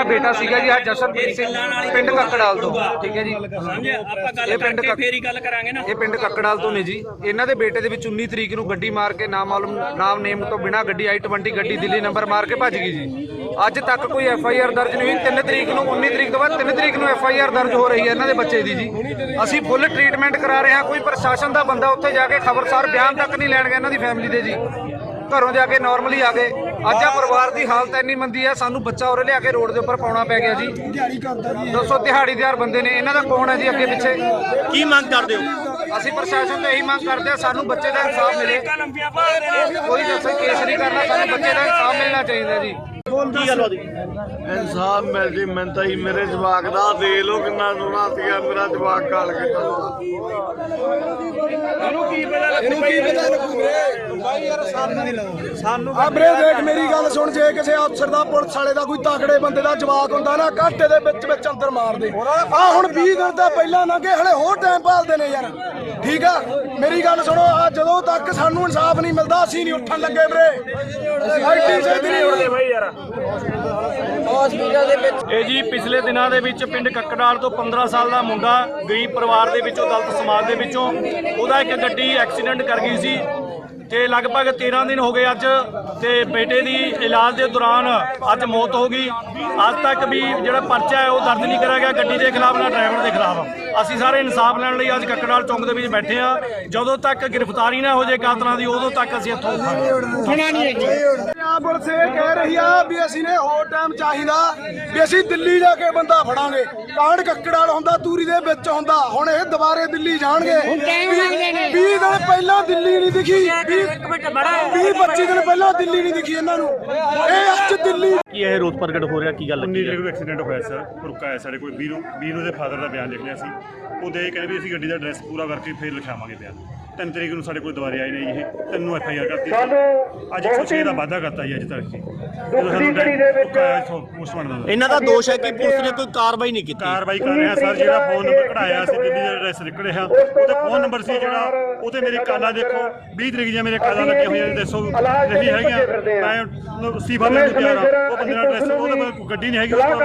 ਮੇਰਾ ਬੇਟਾ ਸੀਗਾ ਜੀ ਅੱਜ ਜਸ਼ਨਪ੍ਰੀਤ ਸਿੰਘ ਪਿੰਡ ਕੱਕੜਾਲ ਤੋਂ। ਠੀਕ ਹੈ ਜੀ। ਸਮਝਿਆ ਆਪਾਂ ਗੱਲ ਇਹ ਪਿੰਡ ਕਰਕੇ ਫੇਰ ਹੀ ਗੱਲ ਕਰਾਂਗੇ ਨਾ। ਇਹ ਪਿੰਡ ਕੱਕੜਾਲ ਤੋਂ ਨੇ ਜੀ। ਇਹਨਾਂ ਦੇ ਬੇਟੇ ਦੇ ਵਿੱਚ 19 ਤਰੀਕ ਨੂੰ ਗੱਡੀ ਮਾਰ ਕੇ ਨਾਮ ਮਾਲੂਮ ਨਾਮ ਨੇਮ ਤੋਂ ਬਿਨਾ ਗੱਡੀ i20 ਗੱਡੀ ਦਿੱਲੀ ਨੰਬਰ ਮਾਰ ਕੇ ਭੱਜ ਗਈ ਜੀ। ਅੱਜ ਤੱਕ ਕੋਈ ਐਫ ਆਈ ਆਰ ਦਰਜ ਨਹੀਂ ਹੋਈ। 3 ਤਰੀਕ ਨੂੰ 19 ਤਰੀਕ ਤੋਂ ਬਾਅਦ 3 ਤਰੀਕ ਨੂੰ ਐਫ ਆਈ ਆਰ ਦਰਜ ਹੋ ਰਹੀ ਹੈ ਇਹਨਾਂ ਦੇ ਬੱਚੇ ਦੀ ਜੀ। ਅਸੀਂ ਫੁੱਲ ਟ੍ਰੀਟਮੈਂਟ ਕਰਾ ਰਹੇ ਹਾਂ। ਕੋਈ ਪ੍ਰਸ਼ਾਸਨ ਦਾ ਬੰਦਾ ਉੱਥੇ ਜਾ ਕੇ ਖਬਰਸਾਰ ਬਿਆਨ ਤੱਕ ਨਹੀਂ ਲੈਣ ਗਿਆ ਇਹਨਾਂ ਦੀ ਫੈਮਿਲੀ ਦੇ ਜੀ। ਘਰੋਂ ਜਾ ਕੇ ਨਾਰਮਲੀ ਆ ਗਏ। ਅੱਜ ਆ ਪਰਿਵਾਰ ਦੀ ਹਾਲਤ ਇੰਨੀ ਮੰਦੀ ਹੈ ਸਾਨੂੰ ਬੱਚਾ ਉਰੇ ਲਿਆ ਕੇ ਰੋਡ ਦੇ ਉੱਪਰ ਪਾਉਣਾ ਪੈ ਗਿਆ ਜੀ। ਦਿਹਾੜੀ ਕਰਦਾ ਜੀ ਦੱਸੋ ਦਿਹਾੜੀਦਾਰ ਬੰਦੇ ਨੇ ਇਹਨਾਂ ਦਾ ਕੌਣ ਹੈ ਜੀ ਅੱਗੇ ਪਿੱਛੇ? ਕੀ ਮੰਗ ਕਰਦੇ ਹੋ? ਅਸੀਂ ਪ੍ਰਸ਼ਾਸਨ ਤੋਂ ਇਹੀ ਮੰਗ ਕਰਦੇ ਹਾਂ ਸਾਨੂੰ ਬੱਚੇ ਦਾ ਇਨਸਾਫ ਮਿਲੇ। ਕੋਈ ਦੱਸੇ ਕੇਸ ਨਹੀਂ ਕਰਨਾ ਸਾਨੂੰ ਬੱਚੇ ਦਾ ਇਨਸਾਫ ਮਿਲਣਾ ਚਾਹੀਦਾ ਜੀ। ਕੀ ਗੱਲ ਹੋਦੀ ਇਨਸਾਫ ਮਿਲ ਜੇ ਮੈਂ ਤਾਂ ਹੀ ਮੇਰੇ ਜਵਾਕ ਦਾ ਦੇ ਲੋ ਕਿੰਨਾ ਸੋਹਣਾ ਸੀਗਾ ਮੇਰਾ ਜਵਾਕ ਕਾਲ ਕੇ ਆ ਬਰੇ ਦੇਖ ਮੇਰੀ ਗੱਲ ਸੁਣ ਜੇ ਕਿਸੇ ਅਫਸਰ ਦਾ ਪੁਲਿਸ ਵਾਲੇ ਦਾ ਕੋਈ ਤਾਕੜੇ ਬੰਦੇ ਦਾ ਜਵਾਕ ਹੁੰਦਾ ਨਾ ਘਾਟੇ ਦੇ ਵਿੱਚ ਵਿੱਚ ਅੰਦਰ ਮਾਰਦੇ ਆ ਹੁਣ 20 ਦਿਨ ਦਾ ਪਹਿਲਾਂ ਲੰਘੇ ਹਲੇ ਹੋਰ ਟਾਈਮ ਭਾਲਦੇ ਨੇ ਯਾਰ। ਠੀਕ ਆ? ਮੇਰੀ ਗੱਲ ਸੁਣੋ ਆ ਜਦੋਂ ਤੱਕ ਸਾਨੂੰ ਇਨਸਾਫ ਨਹੀਂ ਮਿਲਦਾ ਅਸੀਂ ਨਹੀਂ ਉੱਠਣ ਲੱਗੇ ਵੀਰੇ। ਛੇਤੀ ਨਹੀਂ ਉੱਠਦੇ। ਬਾਈ ਯਾਰ। ਇਹ ਜੀ ਪਿਛਲੇ ਦਿਨਾਂ ਦੇ ਵਿੱਚ ਪਿੰਡ ਕੱਕੜਾਲ ਤੋਂ 15 ਸਾਲ ਦਾ ਮੁੰਡਾ ਗਰੀਬ ਪਰਿਵਾਰ ਦੇ ਵਿੱਚੋਂ ਦਲਿਤ ਸਮਾਜ ਦੇ ਵਿੱਚੋਂ ਉਹਦਾ ਇੱਕ ਗੱਡੀ ਐਕਸੀਡੈਂਟ ਕਰ ਗਈ ਸੀ ਤੇ ਲਗਭਗ 13 ਦਿਨ ਹੋ ਗਏ ਅੱਜ ਤੇ ਬੇਟੇ ਦੀ ਇਲਾਜ ਦੇ ਦੌਰਾਨ ਅੱਜ ਮੌਤ ਹੋ ਗਈ। ਅੱਜ ਤੱਕ ਵੀ ਜਿਹੜਾ ਪਰਚਾ ਹੈ ਉਹ ਦਰਜ ਨਹੀਂ ਕਰਿਆ ਗਿਆ। ਗੱਡੀ ਦੇ ਖਿਲਾਫ ਨਾ ਡਰਾਈਵਰ ਦੇ ਖਿਲਾਫ। ਅਸੀਂ ਸਾਰੇ ਇਨਸਾਫ ਲੈਣ ਲਈ ਅੱਜ ਕੱਕੜਾਲ ਚੌਂਕ ਦੇ ਵਿੱਚ ਬੈਠੇ ਆ ਜਦੋਂ ਤੱਕ ਗ੍ਰਿਫਤਾਰੀ ਨਾ ਹੋ ਜਾਏ ਕਾਤਲਾਂ ਦੀ ਉਦੋਂ ਤੱਕ ਅਸੀਂ ਇੱਥੋਂ ਉੱਠਾਂਗੇ ਪੰਜਾਬ ਪੁਲਿਸ ਇਹ ਕਹਿ ਰਹੀ ਆ ਵੀ ਅਸੀਂ ਨੇ ਹੋਰ ਟਾਈਮ ਚਾਹੀਦਾ ਵੀ ਅਸੀਂ ਦਿੱਲੀ ਜਾ ਕੇ ਬੰਦਾ ਫੜਾਂਗੇ। ਕਾਂਡ ਕੱਕੜਾਲ ਹੁੰਦਾ ਤੂਰੀ ਦੇ ਵਿੱਚ ਹੁੰਦਾ। ਹੁਣ ਇਹ ਦੁਬਾਰੇ ਦਿੱਲੀ ਜਾਣਗੇ। 20 ਦਿਨ ਪਹਿਲਾਂ ਦਿੱਲੀ ਨਹੀਂ ਦਿਖੀ। 20 25 ਦਿਨ ਪਹਿਲਾਂ ਦਿੱਲੀ ਨਹੀਂ ਦਿਖੀ ਇਹਨਾਂ ਨੂੰ। ਇਹ ਅੱਜ ਦਿੱਲੀ ਕੀ ਇਹ ਰੋਸ ਪ੍ਰਗਟ ਹੋ ਰਿਹਾ? ਕੀ ਗੱਲ 19 ਤਰੀਕ ਨੂੰ ਐਕਸੀਡੈਂਟ ਹੋਇਆ ਸਰ ਰੁਕਾ ਹੈ ਸਾਡੇ ਕੋਲ। ਵੀਰੋ ਵੀਰੋ ਦੇ ਫਾਦਰ ਦਾ ਬਿਆਨ ਲਿਖ ਲਿਆ ਸੀ। ਉਹ ਦੇ ਕਹਿੰਦੇ ਵੀ ਅਸੀਂ ਗੱਡੀ ਦਾ ਐਡਰੈਸ ਪੂਰਾ ਕਰਕੇ ਫਿਰ ਲਿਖਾਵਾਂਗੇ ਬਿਆਨ। 3 ਤਰੀਕ ਨੂੰ ਸਾਡੇ ਕੋਲ ਦੁਬਾਰੇ ਆਏ ਨੇ ਜੀ ਇਹ। ਤਿੰਨ ਨੂੰ ਐਫ ਆਈ ਆਰ ਕਰਤੀ। ਅੱਜ 106 ਦਾ ਵਾਅਦਾ ਕਰਤਾ ਜੀ ਅੱਜ ਤੱਕ ਜੀ। ਦੁੱਖਦੀ ਘੜੀ ਦੇ ਵਿੱਚ ਪੋਸਟਮਾਰਟਮ ਦਾ ਇਹਨਾਂ ਦਾ ਦੋਸ਼ ਹੈ ਕਿ ਪੁਲਿਸ ਨੇ ਕੋਈ ਕਾਰਵਾਈ ਨਹੀਂ ਕੀਤੀ। ਕਾਰਵਾਈ ਕਰ ਰਿਹਾ ਸਰ ਜਿਹੜਾ ਫੋਨ ਨੰਬਰ ਕਢਾਇਆ ਸੀ ਦਿੱਲੀ ਦਾ ਐਡਰੈਸ ਨਿਕਲਿਆ ਉਹਦੇ ਫੋਨ ਨੰਬਰ ਸੀ ਜਿਹੜਾ ਉਹਤੇ ਮੇਰੇ ਕਾਲਾਂ ਦੇਖੋ 20 ਤਰੀਕ ਦੀਆਂ ਮੇਰੇ ਕਾਲਾਂ ਲੱਗੀਆਂ ਹੋਈਆਂ ਨੇ ਦੱਸੋ ਨਹੀਂ ਹੈਗੀਆਂ। ਮੈਂ ਅਸਤੀਫਾ ਦੇਣ ਨੂੰ ਤਿਆਰ ਆ ਉਹ ਬੰਦੇ ਦਾ ਐਡਰੈਸ ਉਹਦੇ ਕੋਲ ਗੱਡੀ ਨਹੀਂ ਹੈਗੀ ਉਸ ਕੋਲ